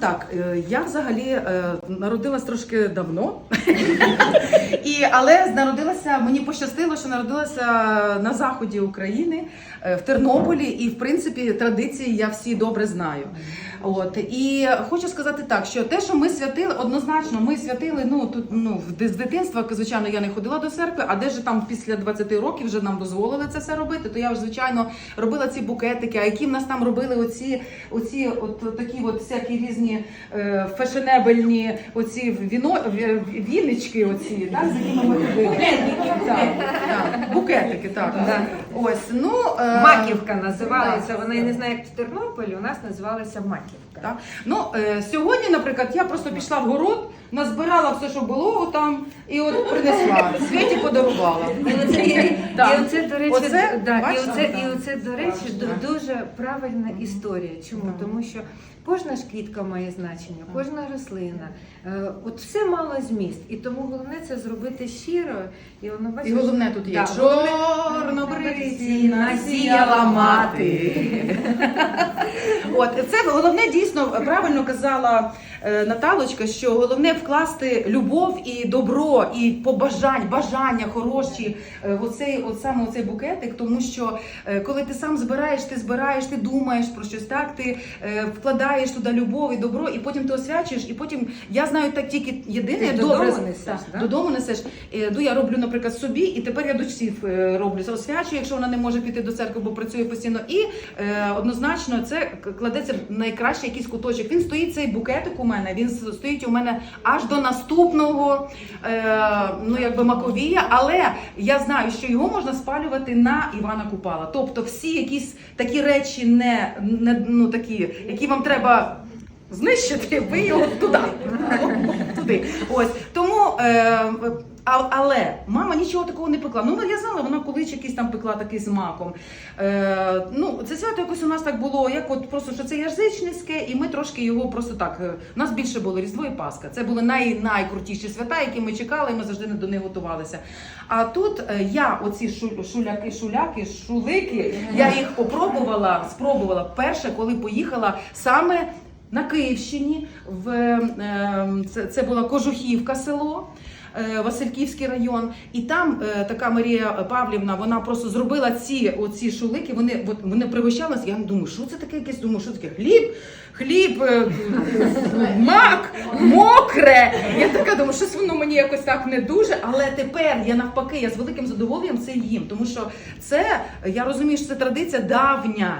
так, е, я взагалі е, народилась трошки давно, і, але народилася, мені пощастило, що народилася на заході України, е, в Тернополі, і в принципі традиції я всі добре знаю. От і хочу сказати так, що те, що ми святили, однозначно, ми святили. Ну тут ну в- з дитинства, звичайно, я не ходила до церкви, а де ж там після 20 років вже нам дозволили це все робити. То я ж звичайно робила ці букетики. А які в нас там робили оці, оці, от такі, от всякі різні е, фешенебельні, оці віно вінички, оці, так, з якими ми ходили. Так, так, букетики, так. Да. Ось ну е, Маківка називалася. Вона я не знаю, як в Тернополі. У нас називалася Маківка. Так. Ну, е, сьогодні, наприклад, я просто пішла в город, назбирала все, що було там, і от принесла. Світі подарувала. І оце, і, і оце, до речі, Оце, да, і бачите, оце, так. оце, до речі, ду- дуже правильна історія. Чому? Тому що кожна ж квітка має значення, кожна рослина. Е, От все мало зміст. І тому головне це зробити щиро. І воно І бачиш, головне тут є Да, чорнобриці насіяла мати. От це головне дійсно правильно казала Наталочка, що головне вкласти любов і добро, і побажань, бажання хороші. е, в Оцей, от саме оцей букетик, тому що е, коли ти сам збираєш, ти збираєш, ти думаєш про щось, так ти е, вкладаєш туди любов і добро, і потім ти освячуєш. І потім я знаю так тільки єдине, Ти як додому добре несеш, так, да? додому несеш. Е, Ну я роблю, наприклад, собі, і тепер я дочці е, роблю освячую, якщо вона не може піти до церкви, бо працює постійно. І е, однозначно це кладеться в найкращий якийсь куточок. Він стоїть цей букетик у мене. Він стоїть у мене аж до наступного е, ну якби маковія. Але я знаю, що його можна спалювати на Івана Купала. Тобто, всі якісь такі речі, не, не ну такі, які вам треба. Знищити ви його туди. туди. Ось тому, е, а, але мама нічого такого не пекла. Ну я знала, вона колись якийсь там пекла такий з маком. Е, ну це свято якось у нас так було, як от просто що це язичницьке, і ми трошки його просто так. е, У нас більше було Різдво і Пасха. Це були най, найкрутіші свята, які ми чекали, і ми завжди до них готувалися. А тут е, я оці шу- шуляки, шуляки, шулики, я їх попробувала, спробувала перше, коли поїхала саме на Київщині. В е, це, це була Кожухівка село. Е, Васильківський район, і там е, така Марія Павлівна, вона просто зробила ці оці шулики. Вони от вони пригощалися. Я думаю, що це таке якесь? Думаю, що таке хліб, хліб, е, мак, мокре. Я така думаю, щось воно мені якось так не дуже. Але тепер я навпаки, я з великим задоволенням це їм, тому що це я розумію, що це традиція давня.